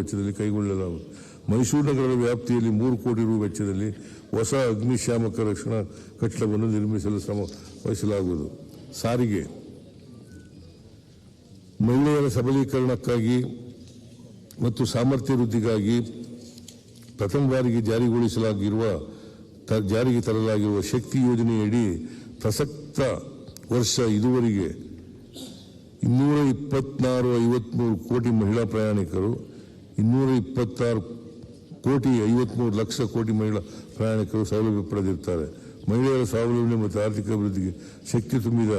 ವೆಚ್ಚದಲ್ಲಿ ಕೈಗೊಳ್ಳಲಾಗುವುದು. ಮೈಸೂರು ನಗರದ ವ್ಯಾಪ್ತಿಯಲ್ಲಿ ಮೂರು ಕೋಟಿ ರು ವೆಚ್ಚದಲ್ಲಿ ಹೊಸ ಅಗ್ನಿಶಾಮಕ ರಕ್ಷಣಾ ಕಟ್ಟಡವನ್ನು ನಿರ್ಮಿಸಲು ಶ್ರಮ ವಹಿಸಲಾಗುವುದು. ಸಾರಿಗೆ. ಮಹಿಳೆಯರ ಸಬಲೀಕರಣಕ್ಕಾಗಿ ಮತ್ತು ಸಾಮರ್ಥ್ಯ ವೃದ್ಧಿಗಾಗಿ ಪ್ರಥಮ ಬಾರಿಗೆ ಜಾರಿಗೊಳಿಸಲಾಗಿರುವ ಜಾರಿಗೆ ತರಲಾಗಿರುವ ಶಕ್ತಿ ಯೋಜನೆಯಡಿ ಪ್ರಸಕ್ತ ವರ್ಷ ಇದುವರೆಗೆ ಇನ್ನೂರ ಇಪ್ಪತ್ನಾರು ಐವತ್ಮೂರು ಕೋಟಿ ಮಹಿಳಾ ಪ್ರಯಾಣಿಕರು ಇನ್ನೂರ ಇಪ್ಪತ್ತಾರು ಕೋಟಿ, ಐವತ್ಮೂರು ಲಕ್ಷ ಕೋಟಿ ಮಹಿಳಾ ಪ್ರಯಾಣಿಕರು ಸೌಲಭ್ಯ ಪಡೆದಿರ್ತಾರೆ. ಮಹಿಳೆಯರ ಸ್ವಾವಲಂಬನೆ ಮತ್ತು ಆರ್ಥಿಕ ಅಭಿವೃದ್ಧಿಗೆ ಶಕ್ತಿ ತುಂಬಿದ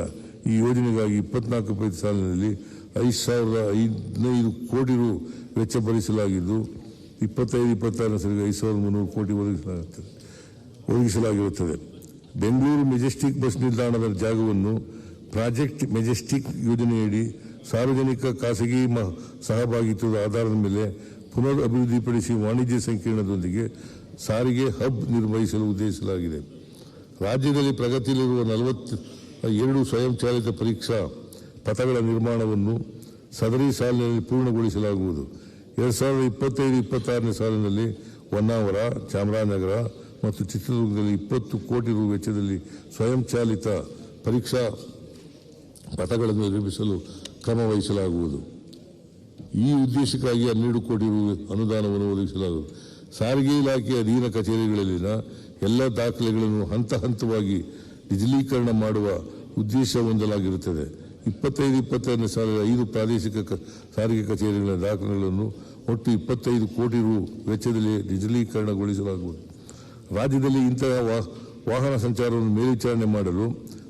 ಈ ಯೋಜನೆಗಾಗಿ ಇಪ್ಪತ್ನಾಲ್ಕು ಪ್ರತಿ ಸಾಲಿನಲ್ಲಿ ಐದು ಸಾವಿರದ ಐದನೈದು ಕೋಟಿ ರು ವೆಚ್ಚ ಭರಿಸಲಾಗಿದ್ದು, ಇಪ್ಪತ್ತೈದು ಇಪ್ಪತ್ತಾರನೇ ಸರಿಗೆ ಐದು ಸಾವಿರದ ಮುನ್ನೂರು ಕೋಟಿ ಒದಗಿಸಲಾಗುತ್ತದೆ, ಒದಗಿಸಲಾಗಿರುತ್ತದೆ. ಬೆಂಗಳೂರು ಮೆಜೆಸ್ಟಿಕ್ ಬಸ್ ನಿಲ್ದಾಣದ ಜಾಗವನ್ನು ಪ್ರಾಜೆಕ್ಟ್ ಮೆಜೆಸ್ಟಿಕ್ ಯೋಜನೆಯಡಿ ಸಾರ್ವಜನಿಕ ಖಾಸಗಿ ಮ- ಸಹಭಾಗಿತ್ವದ ಆಧಾರದ ಮೇಲೆ ಪುನರ್ ಅಭಿವೃದ್ಧಿಪಡಿಸಿ ವಾಣಿಜ್ಯ ಸಂಕೀರ್ಣದೊಂದಿಗೆ ಸಾರಿಗೆ ಹಬ್ ನಿರ್ವಹಿಸಲು ಉದ್ದೇಶಿಸಲಾಗಿದೆ. ರಾಜ್ಯದಲ್ಲಿ ಪ್ರಗತಿಯಲ್ಲಿರುವ ನಲವತ್ತ ಎರಡು ಸ್ವಯಂಚಾಲಿತ ಪರೀಕ್ಷಾ ಪಥಗಳ ನಿರ್ಮಾಣವನ್ನು ಸದರಿ ಸಾಲಿನಲ್ಲಿ ಪೂರ್ಣಗೊಳಿಸಲಾಗುವುದು. ಎರಡು ಸಾವಿರದ ಇಪ್ಪತ್ತೈದು ಇಪ್ಪತ್ತಾರನೇ ಸಾಲಿನಲ್ಲಿ ಹೊನ್ನಾವರ, ಚಾಮರಾಜನಗರ ಮತ್ತು ಚಿತ್ರದುರ್ಗದಲ್ಲಿ ಇಪ್ಪತ್ತು ಕೋಟಿ ರು ವೆಚ್ಚದಲ್ಲಿ ಸ್ವಯಂಚಾಲಿತ ಪರೀಕ್ಷಾ ಪಥಗಳನ್ನು ನಿರ್ಮಿಸಲು ಕ್ರಮ ವಹಿಸಲಾಗುವುದು ಈ ಉದ್ದೇಶಕ್ಕಾಗಿ ಹನ್ನೆರಡು ಕೋಟಿ ರು ಅನುದಾನವನ್ನು ಒದಗಿಸಲಾಗುವುದು. ಸಾರಿಗೆ ಇಲಾಖೆ ಅಧೀನ ಕಚೇರಿಗಳಲ್ಲಿನ ಎಲ್ಲ ದಾಖಲೆಗಳನ್ನು ಹಂತ ಹಂತವಾಗಿ ಡಿಜಿಟಲೀಕರಣ ಮಾಡುವ ಉದ್ದೇಶ ಹೊಂದಲಾಗಿರುತ್ತದೆ. ಇಪ್ಪತ್ತೈದು, ಇಪ್ಪತ್ತೈದನೇ ಸಾವಿರದ ಐದು ಪ್ರಾದೇಶಿಕ ಸಾರಿಗೆ ಕಚೇರಿಗಳ ದಾಖಲೆಗಳನ್ನು ಒಟ್ಟು ಇಪ್ಪತ್ತೈದು ಕೋಟಿ ರು ವೆಚ್ಚದಲ್ಲಿ ಡಿಜಿಟಲೀಕರಣಗೊಳಿಸಲಾಗುವುದು ರಾಜ್ಯದಲ್ಲಿ ಇಂತಹ ವಾಹನ ಸಂಚಾರವನ್ನು ಮೇಲ್ವಿಚಾರಣೆ ಮಾಡಲು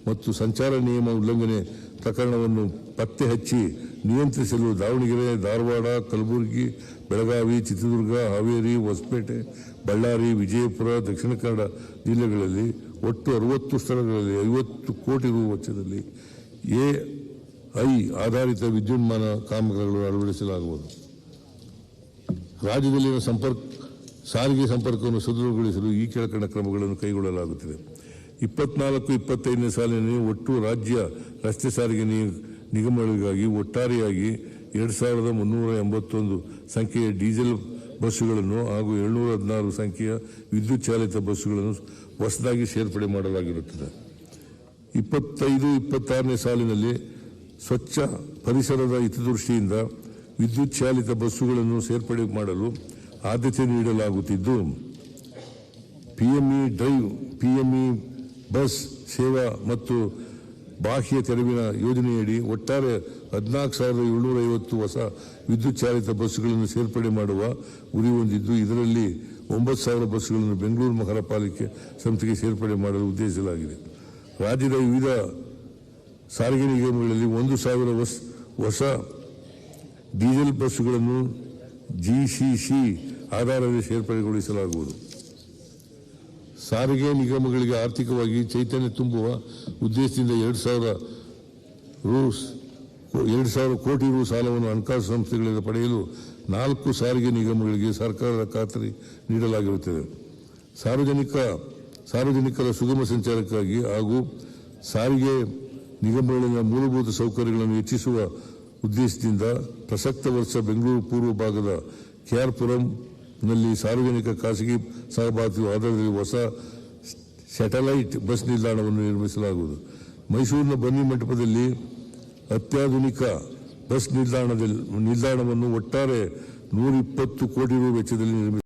ಮತ್ತು ಸಂಚಾರ ನಿಯಮ ಉಲ್ಲಂಘನೆ ಪ್ರಕರಣವನ್ನು ಪತ್ತೆ ಹಚ್ಚಿ ನಿಯಂತ್ರಿಸಲು ದಾವಣಗೆರೆ, ಧಾರವಾಡ, ಕಲಬುರಗಿ, ಬೆಳಗಾವಿ, ಚಿತ್ರದುರ್ಗ, ಹಾವೇರಿ, ಹೊಸಪೇಟೆ, ಬಳ್ಳಾರಿ, ವಿಜಯಪುರ, ದಕ್ಷಿಣ ಕನ್ನಡ ಜಿಲ್ಲೆಗಳಲ್ಲಿ ಒಟ್ಟು ಅರವತ್ತು ಸ್ಥಳಗಳಲ್ಲಿ, ಐವತ್ತು ಕೋಟಿ ರು ವೆಚ್ಚದಲ್ಲಿ ಎಐ ಆಧಾರಿತ ವಿದ್ಯುನ್ಮಾನ ಕಾಮಗಾರಿಗಳನ್ನು ಅಳವಡಿಸಲಾಗುವುದು. ರಾಜ್ಯದಲ್ಲಿನ ಸಂಪರ್ಕ, ಸಾರಿಗೆ ಸಂಪರ್ಕವನ್ನು ಸದೃಢಗೊಳಿಸಲು ಈ ಕೆಳಕಂಡ ಕ್ರಮಗಳನ್ನು ಕೈಗೊಳ್ಳಲಾಗುತ್ತದೆ. ಇಪ್ಪತ್ನಾಲ್ಕು, ಇಪ್ಪತ್ತೈದನೇ ಸಾಲಿನಲ್ಲಿ ಒಟ್ಟು ರಾಜ್ಯ ರಸ್ತೆ ಸಾರಿಗೆ ನಿಗಮಗಳಿಗಾಗಿ ಒಟ್ಟಾರೆಯಾಗಿ ಎರಡು ಸಾವಿರದ ಮುನ್ನೂರ ಎಂಬತ್ತೊಂದು ಸಂಖ್ಯೆಯ ಡೀಸೆಲ್ ಬಸ್ಸುಗಳನ್ನು ಹಾಗೂ ಏಳ್ನೂರ ಹದಿನಾರು ಸಂಖ್ಯೆಯ ವಿದ್ಯುತ್ ಚಾಲಿತ ಬಸ್ಸುಗಳನ್ನು ಹೊಸದಾಗಿ ಸೇರ್ಪಡೆ ಮಾಡಲಾಗಿರುತ್ತದೆ. ಇಪ್ಪತ್ತೈದು, ಇಪ್ಪತ್ತಾರನೇ ಸಾಲಿನಲ್ಲಿ ಸ್ವಚ್ಛ ಪರಿಸರದ ಹಿತದೃಷ್ಟಿಯಿಂದ ವಿದ್ಯುತ್ ಚಾಲಿತ ಬಸ್ಸುಗಳನ್ನು ಸೇರ್ಪಡೆ ಮಾಡಲು ಆದ್ಯತೆ ನೀಡಲಾಗುತ್ತಿದ್ದು, ಪಿಎಂಇ ಡ್ರೈವ್, ಪಿಎಂಇ ಬಸ್ ಸೇವಾ ಮತ್ತು ಬಾಹ್ಯ ತೆರವಿನ ಯೋಜನೆಯಡಿ ಒಟ್ಟಾರೆ ಹದಿನಾಲ್ಕು ಸಾವಿರದ ಏಳ್ನೂರ ಐವತ್ತು ಹೊಸ ವಿದ್ಯುತ್ ಚಾಲಿತ ಬಸ್ಗಳನ್ನು ಸೇರ್ಪಡೆ ಮಾಡುವ ಗುರಿ ಹೊಂದಿದ್ದು, ಇದರಲ್ಲಿ ಒಂಬತ್ತು ಸಾವಿರ ಬಸ್ಸುಗಳನ್ನು ಬೆಂಗಳೂರು ಮಹಾನಗರ ಪಾಲಿಕೆ ಸಂಸ್ಥೆಗೆ ಸೇರ್ಪಡೆ ಮಾಡಲು ಉದ್ದೇಶಿಸಲಾಗಿದೆ. ರಾಜ್ಯದ ವಿವಿಧ ಸಾರಿಗೆ ನಿಗಮಗಳಲ್ಲಿ ಒಂದು ಸಾವಿರ ಬಸ್, ಹೊಸ ಡೀಸೆಲ್ ಬಸ್ಸುಗಳನ್ನು ಜಿಸಿಸಿ ಆಧಾರದಲ್ಲಿ ಸೇರ್ಪಡೆಗೊಳಿಸಲಾಗುವುದು. ಸಾರಿಗೆ ನಿಗಮಗಳಿಗೆ ಆರ್ಥಿಕವಾಗಿ ಚೈತನ್ಯ ತುಂಬುವ ಉದ್ದೇಶದಿಂದ ಎರಡು ಸಾವಿರ ರೂ, ಎರಡು ಸಾವಿರ ಕೋಟಿ ರೂ ಸಾಲವನ್ನು ಹಣಕಾಸು ಸಂಸ್ಥೆಗಳಿಂದ ಪಡೆಯಲು ನಾಲ್ಕು ಸಾರಿಗೆ ನಿಗಮಗಳಿಗೆ ಸರ್ಕಾರದ ಖಾತರಿ ನೀಡಲಾಗಿರುತ್ತದೆ. ಸಾರ್ವಜನಿಕ, ಸಾರ್ವಜನಿಕರ ಸುಗಮ ಸಂಚಾರಕ್ಕಾಗಿ ಹಾಗೂ ಸಾರಿಗೆ ನಿಗಮಗಳಿಂದ ಮೂಲಭೂತ ಸೌಕರ್ಯಗಳನ್ನು ಹೆಚ್ಚಿಸುವ ಉದ್ದೇಶದಿಂದ ಪ್ರಸಕ್ತ ವರ್ಷ ಬೆಂಗಳೂರು ಪೂರ್ವ ಭಾಗದ ಕೆಆರ್ ಪುರಂನಲ್ಲಿ ಸಾರ್ವಜನಿಕ ಖಾಸಗಿ ಸಹಭಾಗಿತ್ವ ಆಧಾರದಲ್ಲಿ ಹೊಸ ಸ್ಯಾಟಲೈಟ್ ಬಸ್ ನಿಲ್ದಾಣವನ್ನು ನಿರ್ಮಿಸಲಾಗುವುದು. ಮೈಸೂರಿನ ಬನ್ನಿ ಮಂಟಪದಲ್ಲಿ ಅತ್ಯಾಧುನಿಕ ಬಸ್ ನಿಲ್ದಾಣದಲ್ಲಿ, ನಿಲ್ದಾಣವನ್ನು ಒಟ್ಟಾರೆ ನೂರಿಪ್ಪತ್ತು ಕೋಟಿ ರೂಪಾಯಿ ವೆಚ್ಚದಲ್ಲಿ ನಿರ್ಮಿಸಲಾಗಿದೆ